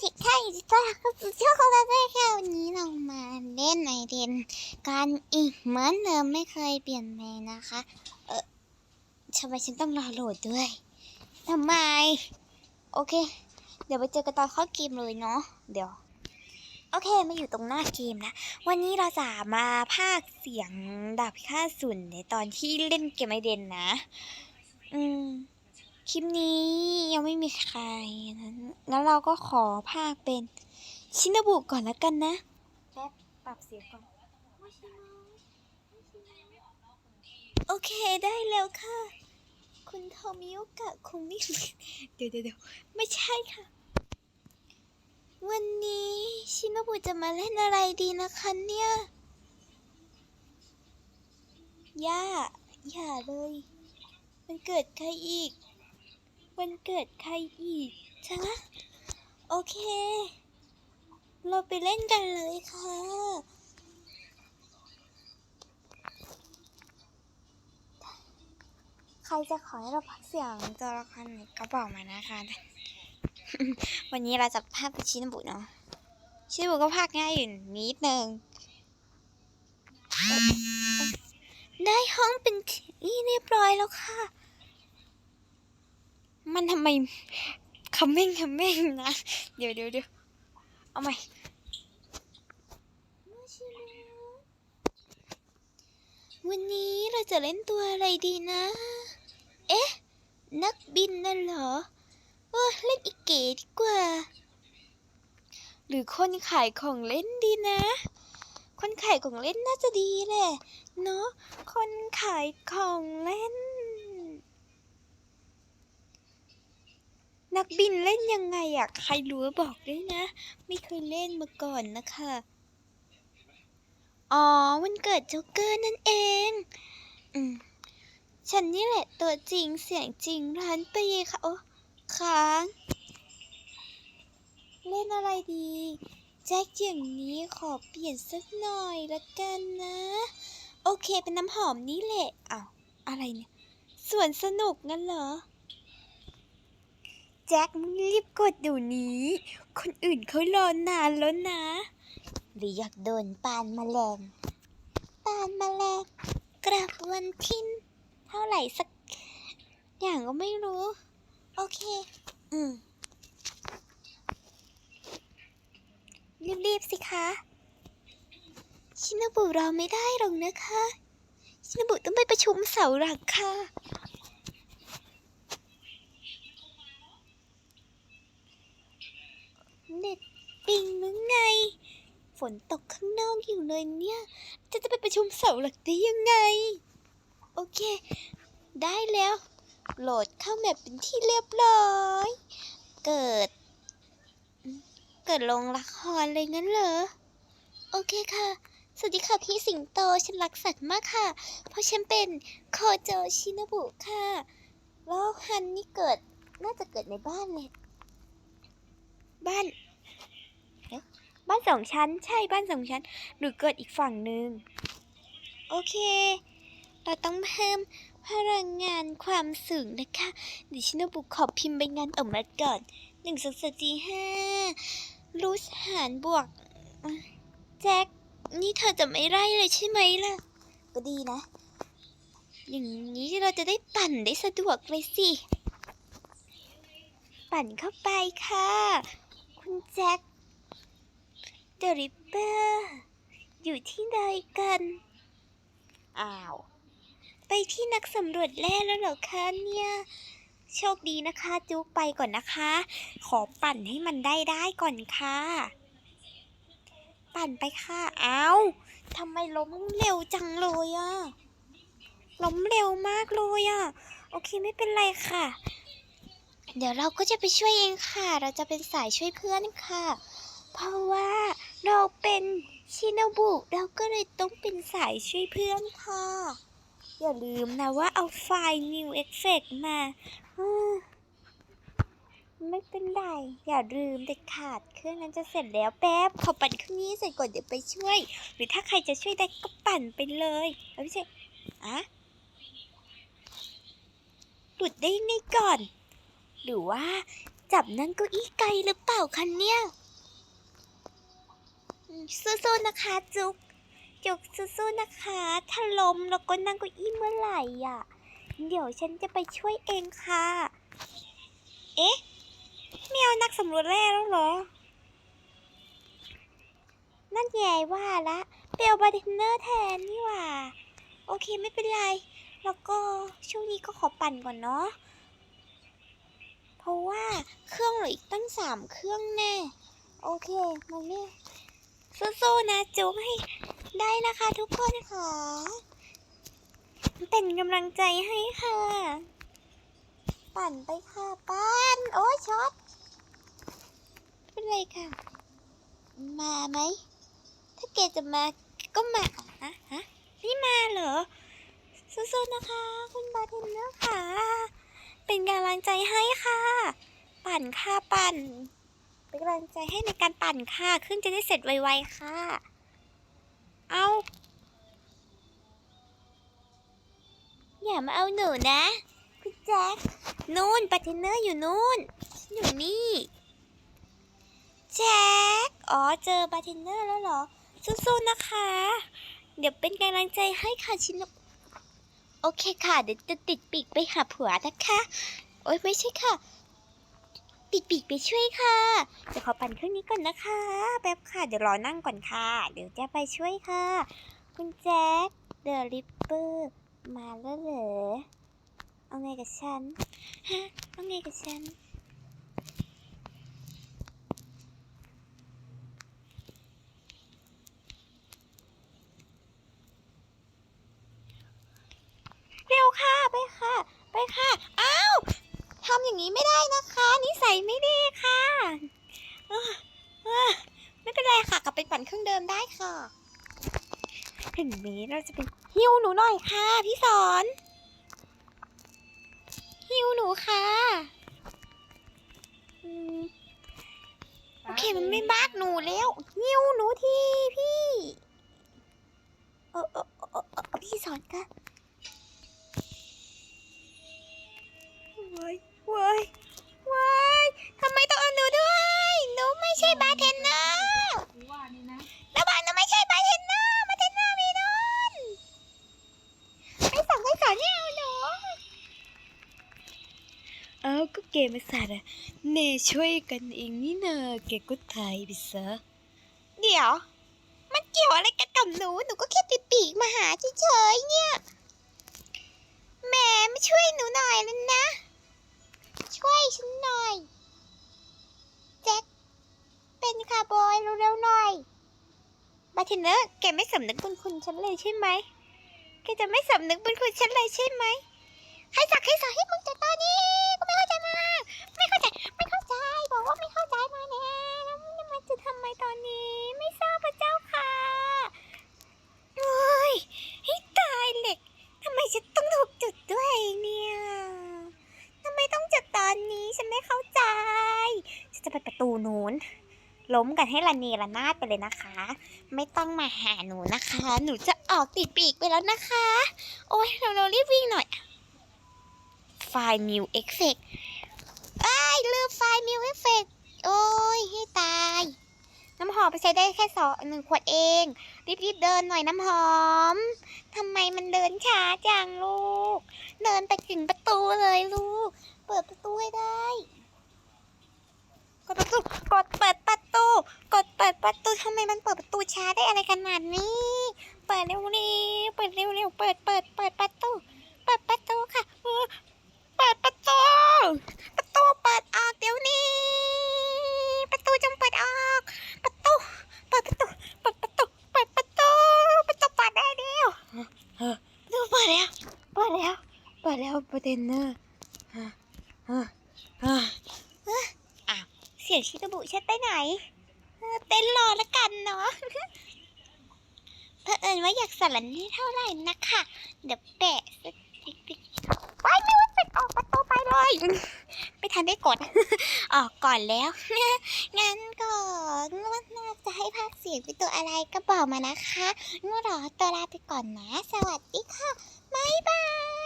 สิค่ะยินดีต้อนรับเข้าสู่ช่องของเราด้วยค่ะวันนี้เรามาเล่นไอเดนกันอีกเหมือนเดิมไม่เคยเปลี่ยนแปลงนะคะ เออทำไมฉันต้องรอโหลดด้วยทำไม โอเค เดี๋ยวไปเจอกันตอนเข้าเกมเลยเนาะเดี๋ยว โอเคมาอยู่ตรงหน้าเกมนะ วันนี้เราจะมาพากเสียงดาบพิฆาตสุนในตอนที่เล่นเกมไอเดนนะ อืม คลิปนี้ยังไม่มีใครนั้นแล้วเราก็ขอภาคเป็นชินบุก่อนแล้วกันนะแป๊บปรับเสียงก่อน โอเคได้แล้วค่ะ คุณโทมิโอกะคุงนี่เดี๋ยวเดี๋ยวเดี๋ยวไม่ใช่ค่ะ วันนี้ชินบุจะมาเล่นอะไรดีนะคะเนี่ยย่าอย่าเลย มันเกิดใครอีก วันเกิดใครอีกใช่ไหมโอเค เราไปเล่นกันเลยค่ะใครจะขอให้เราพักเสียงตัวละครไหนก็บอกมานะคะ วันนี้เราจะพากเป็นชินบุเนาะชินบุก็พากง่ายอยู่นิดนึงได้ห้องเป็นที่เรียบร้อยแล้วค่ะ มันทำไมคำเม่งคำเม่งนะ เดี๋ยวเดี๋ยวเดี๋ยวเอาใหม่วันนี้เราจะเล่นตัวอะไรดีนะ เอ๊ะ นักบินนั่นเหรอเออเล่นอีเก๋ดีกว่า หรือคนขายของเล่นดีนะ คนขายของเล่นน่าจะดีแหละ เนาะ คนขายของเล่น นักบินเล่นยังไงอะใครรู้บอกด้วยนะ ไม่เคยเล่นมาก่อนนะคะ อ๋อวันเกิดโจ๊กเกอร์นั่นเอง อืม ฉันนี่แหละตัวจริงเสียงจริงร้านปีค่ะ โอ้ค้าง เล่นอะไรดี แจ็คอย่างนี้ขอเปลี่ยนสักหน่อยละกันนะ โอเคเป็นน้ำหอมนี่แหละอ้าวอะไรเนี่ยสวนสนุกงั้นเหรอ แจ็คมึงรีบกดเดี๋ยวนี้ คนอื่นเขารอนานแล้วนะ หรืออยากโดนปานมแมลง ปานมแมลงกลับวันทิ้น เท่าไหร่สัก อย่างก็ไม่รู้ โอเค อืม รีบๆสิคะชินบุรอไม่ได้หรอกนะคะ ชินบุต้องไปประชุมเสาหลักค่ะ เน็ต ปิงหรือไง ฝนตกข้างนอกอยู่เลยเนี่ย จะจะไปประชุมเสาหลักได้ยังไง โอเค ได้แล้ว โหลดเข้าแมปเป็นที่เรียบร้อย เกิด เกิดลงละครเลยงั้นเหรอ โอเคค่ะ สวัสดีค่ะพี่สิงโต ฉันรักสัตว์มากค่ะ เพราะฉันเป็นโคโจชินบุค่ะแล้วฮันนี่เกิดน่าจะเกิดในบ้านเลยบ้าน บ้านสองชั้น ใช่บ้านสองชั้น หรือเกิดอีกฝั่งหนึ่งโอเค เราต้องเพิ่มพลังงานความสูงนะคะเดี๋ยวชินบุขอพิมพ์ใบงานออกมาก่อนหนึ่งสองสามสี่ห้ารูสหารบวก แจ็ค นี่เธอจะไม่ไล่เลยใช่ไหมล่ะ ก็ดีนะ อย่างนี้เราจะได้ปั่นได้สะดวกเลยสิ ปั่นเข้าไปค่ะ คุณแจ็ค ริปเปอร์ อยู่ที่ใดกัน อ้าว ไปที่นักสำรวจแร่แล้วเหรอคะเนี่ย โชคดีนะคะจุ๊กไปก่อนนะคะ ขอปั่นให้มันได้ได้ก่อนค่ะ ปั่นไปค่ะ เอาทำไมล้มเร็วจังเลยอะล้มเร็วมากเลยอะโอเคไม่เป็นไรค่ะ เดี๋ยวเราก็จะไปช่วยเองค่ะ เราจะเป็นสายช่วยเพื่อนค่ะ เพราะว่า เราเป็นชินบุเราก็เลยต้องเป็นสายช่วยเพื่อนค่ะ อย่าลืมนะว่าเอาไฟล์ New Effect มาไม่เป็นไร อย่าลืมเด็ดขาด เครื่องนั้นจะเสร็จแล้วแป๊บขอปั่นเครื่องนี้เสร็จก่อนเดี๋ยวไปช่วย หรือถ้าใครจะช่วยได้ก็ปั่นไปเลยเอาไม่ใช่อะหลุดได้ยังไงก่อน หรือว่าจับนั่งเก้าอี้ไกลหรือเปล่าคะเนี่ย สู้ๆนะคะ จุกจุกสู้ๆนะคะ ถ้าล้มแล้วก็นั่งเก้าอี้เมื่อไหร่อะ เดี๋ยวฉันจะไปช่วยเองค่ะ เอ๊ะไม่เอานักสำรวจแร่แล้วเหรอ นั่นไงว่าละเปลบาร์เทนเนอร์แทนนี่หว่า โอเคไม่เป็นไร แล้วก็ช่วงนี้ก็ขอปั่นก่อนเนาะ เพราะว่าเครื่องเหลืออีกตั้งสามเครื่องแน่ โอเคมาเนี่ย สู้ๆนะจุ๊กให้ได้นะคะทุกคนค่ะเป็นกำลังใจให้ค่ะ ปั่นไปค่ะปั่นโอ้ยช็อตเป็นไรค่ะ มาไหม ถ้าแกจะมาก็มาฮะฮะนี่มาเหรอสู้ๆนะคะ คุณบาเทนเนอร์ค่ะ เป็นกำลังใจให้ค่ะ ปั่นค่ะปั่น เป็นกำลังใจให้ในการปั่นค่ะเครื่งจะได้เสร็จไวๆค่ะ เอาอย่ามาเอาหนูนะคุณแจ็คนู่นบาร์เทนเนอร์อยู่นู่นฉันอยู่นี่แจ็คอ๋อเจอบาร์เทนเนอร์แล้วเหรอสู้ๆนะคะ เดี๋ยวเป็นกำลังใจให้ค่ะชินโอเคค่ะ เดี๋ยวจะติดปีกไปหาผัวนะคะ โอ๊ยไม่ใช่ค่ะ ติดปีกไปช่วยค่ะเดี๋ยวขอปั่นเครื่องนี้ก่อนนะคะ แป๊บค่ะ เดี๋ยวรอนั่งก่อนค่ะ เดี๋ยวจะไปช่วยค่ะ คุณแจ็คเดอะริปเปอร์มาแล้วเหรอเอาไงกับฉัน ฮะ เอาไงกับฉันเร็วค่ะ ไปค่ะ ไปค่ะ อย่างนี้ไม่ได้นะคะนิสัยไม่ดีค่ะไม่เป็นไรค่ะกลับไปปั่นเครื่องเดิมได้ค่ะเห็นนี้เราจะเป็นฮิวหนูหน่อยค่ะ พี่สอนฮิวหนูค่ะโอเคมันไม่มากหนูแล้วฮิวหนูทีพี่เออเออเออพี่สอนค่ะ ก็เกมมาสาดอะเนช่วยกันเองนี่นาแกก็ไทยไปซะเดี๋ยว มันเกี่ยวอะไรกันกับหนู หนูก็แค่ปีปีกมาหาเฉยๆเนี่ยแหมไม่ช่วยหนูหน่อยเลยนะ ช่วยฉันหน่อยแจ็คเป็นคาร์บอยเร็วๆหน่อยบาเทนเนอร์แกไม่สำนึกบุญคุณฉันเลยใช่ไหมแกจะไม่สำนึกบุญคุณฉันเลยใช่ไหมใครสักใครสอนให้มึงแต่ตอนนี้ ตูนู้น ล้มกันให้ละเนระนาดไปเลยนะคะ ไม่ต้องมาหาหนูนะคะ หนูจะออกติดปีกไปแล้วนะคะ โอ้ยเราเรารีบวิ่งหน่อย ไฟล์ New Effect อ้ลืมไฟล์ New Effect โอ้ยให้ตาย น้ำหอมไปใช้ได้แค่สองหนึ่งขวดเอง รีบๆเดินหน่อยน้ำหอมทำไมมันเดินช้าจังลูก เดินไปถึงประตูเลยลูก เปิดประตูให้ได้ กดประตู กดเปิดประตู กดเประตูทำไมมันเปิดประตูช้าได้อะไรขนาดนี้ เปิดเร็วๆเปิดเร็วๆเปิดเปิดเปิดประตู เปิดประตูค่ะ เปิดประตู ประตูเปิดออกเดี๋ยวนี้ ประตูจงเปิดออก ประตู เปิดประตู เปิดประตู เปิดประตู ประตูเปิดได้เดียวประตูเปิดแล้ว เปิดแล้ว เปิดแล้วประเด็นเนอร์อ้าวเสียงชิคาบุฉันไปไหน เต้นรอแล้วกันเนาะเผอิญว่าอยากสลันนี่เท่าไหร่นะคะ เดี๋ยวแปะสักทีไปไม่ว่าจะออกประตูไปเลย ไม่ทันได้กด ออกก่อนแล้ว งั้นก็ว่าน่าจะให้ภาคเสียงเป็นตัวอะไรก็บอกมานะคะงั้นรอตัวลาไปก่อนนะ สวัสดีค่ะ บ๊ายบาย